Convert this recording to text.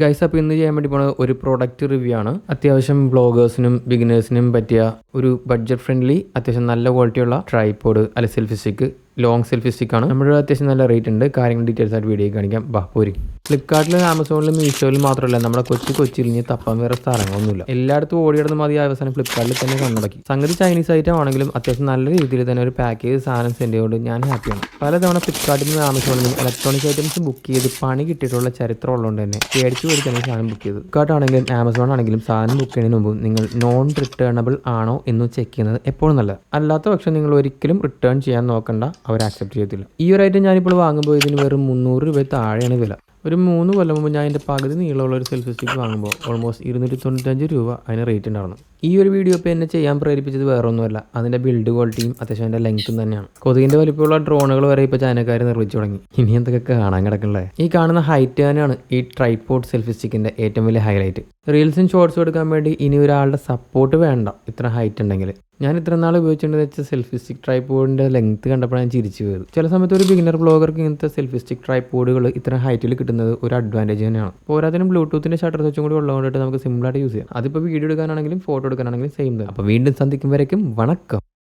Guys അപ്പോൾ ഇന്ന് ചെയ്യാൻ വേണ്ടി പോണത് ഒരു പ്രോഡക്റ്റ് റിവ്യൂ ആണ്. അത്യാവശ്യം ബ്ലോഗേഴ്സിനും ബിഗിനേഴ്സിനും പറ്റിയ ഒരു ബഡ്ജറ്റ് ഫ്രണ്ട്ലി അത്യാവശ്യം നല്ല ക്വാളിറ്റിയുള്ള ട്രൈപോഡ് അല്ലെ selfie stick long selfie stick ആണ്. നമ്മുടെ അത്യാവശ്യം നല്ല റേറ്റ് ഉണ്ട്. കാര്യങ്ങൾ ഡീറ്റെയിൽസ് ആയിട്ട് വീഡിയോ കാണിക്കാം. ബാ പോരി. ഫ്ലിപ്കാർട്ടിലും ആമസോണിലും മീഷോയിലും മാത്രമല്ല നമ്മുടെ കൊച്ചു കൊച്ചിലിഞ്ഞ് തപ്പാൻ വേറെ സ്ഥലങ്ങളൊന്നുമില്ല. എല്ലായിടത്തും ഓടിയിടുന്ന മതി അവസാനം ഫ്ലിപ്കാർട്ടിൽ തന്നെ കണ്ണടക്കി. സംഗതി ചൈനീസ് ഐറ്റം ആണെങ്കിലും അത്യാവശ്യം നല്ല രീതിയിൽ തന്നെ ഒരു പാക്കേജ് സാധനം സെൻഡ് ചെയ്തുകൊണ്ട് ഞാൻ ഹാപ്പിയാണ് പലതവണ ഫ്ലിപ്കാർട്ടിൽ നിന്നും ആമസോണിൽ നിന്നും ഇലക്ട്രോണിക് ഐറ്റംസ് ബുക്ക് ചെയ്ത് പണി കിട്ടിയിട്ടുള്ള ചരിത്രം ഉള്ളതുകൊണ്ട് തന്നെ പേടിച്ചു പോയി തന്നെ സാധനം ബുക്ക് ചെയ്തു ഫ്ലിപ്കാർട്ട് ആണെങ്കിലും ആമസോൺ ആണെങ്കിലും സാധനം ബുക്ക് ചെയ്യുന്നതിന് മുമ്പ് നിങ്ങൾ നോൺ റിട്ടേണബിൾ ആണോ എന്ന് ചെക്ക് ചെയ്യുന്നത് എപ്പോഴും നല്ലത്. അല്ലാത്ത പക്ഷം നിങ്ങൾ ഒരിക്കലും റിട്ടേൺ ചെയ്യാൻ നോക്കണ്ട. അവർ ആക്സെപ്റ്റ് ചെയ്യത്തില്ല. ഈ ഒരു ഐറ്റം ഞാനിപ്പോൾ വാങ്ങുമ്പോൾ ഇതിന് വെറും മുന്നൂറ് രൂപ താഴെയാണ് വില. ഒരു മൂന്ന് കൊല്ലം മുമ്പ് ഞാൻ എന്റെ പകുതി നീളമുള്ള ഒരു സെൽഫി സ്റ്റിക്ക് വാങ്ങുമ്പോൾ ഓൾമോസ്റ്റ് ഇരുന്നൂറ്റി തൊണ്ണൂറ്റഞ്ച് രൂപ അതിന് റേറ്റ് ഉണ്ടായിരുന്നു. ഈ ഒരു വീഡിയോ ഇപ്പോൾ എന്നെ ചെയ്യാൻ പ്രേരിപ്പിച്ചത് വേറെ ഒന്നുമല്ല അതിന്റെ ബിൽഡ് ക്വാളിറ്റിയും അത്യാവശ്യം അതിന്റെ ലെങ്ത്തും തന്നെയാണ്. കൊതുകിന്റെ വലിപ്പമുള്ള ഡ്രോണുകൾ വരെ ഇപ്പോൾ ചൈനക്കാർ നിർമ്മിച്ചു തുടങ്ങി. ഇനി എന്തൊക്കെ കാണാൻ കിടക്കണ്ടേ ഈ കാണുന്ന ഹൈറ്റ് തന്നെയാണ് ഈ ട്രൈപോർട്ട് സെൽഫി സ്റ്റിക്കിന്റെ ഏറ്റവും വലിയ ഹൈലൈറ്റ് റീൽസും ഷോർട്സും എടുക്കാൻ വേണ്ടി ഇനി ഒരാളുടെ സപ്പോർട്ട് വേണ്ട. ഇത്ര ഹൈറ്റ് ഉണ്ടെങ്കിൽ ഞാൻ ഇത്ര നാൾ ഉപയോഗിച്ചിട്ടുണ്ടെന്ന് വെച്ചാൽ സെൽഫി സ്റ്റിക് ട്രൈപോഡിന്റെ ലെങ്ത് കണ്ടപ്പോൾ ഞാൻ ചിരിച്ചു പോയത്. ചില സമയത്ത് ഒരു ബിഗിനർ ബ്ലോഗർക്ക് ഇങ്ങനത്തെ സെൽഫി സ്റ്റിക് ട്രൈപോഡുകൾ ഇത്ര ഹൈറ്റിൽ കിട്ടുന്നത് ഒരു അഡ്വാന്റേജ് തന്നെയാണ്. പോരാത്തിനും ബ്ലൂടൂത്തിന്റെ ഷട്ടർ സ്വിച്ചും കൂടി ഉള്ളതുകൊണ്ടിട്ട് നമുക്ക് സിമ്പിളായിട്ട് യൂസ് ചെയ്യാം. അതിപ്പോൾ വീഡിയോ എടുക്കാനാണെങ്കിലും ഫോട്ടോ എടുക്കാനാണെങ്കിലും സെയിം തന്നെ. അപ്പോൾ വീണ്ടും സന്ധിക്കും വരയ്ക്കും വണക്കം.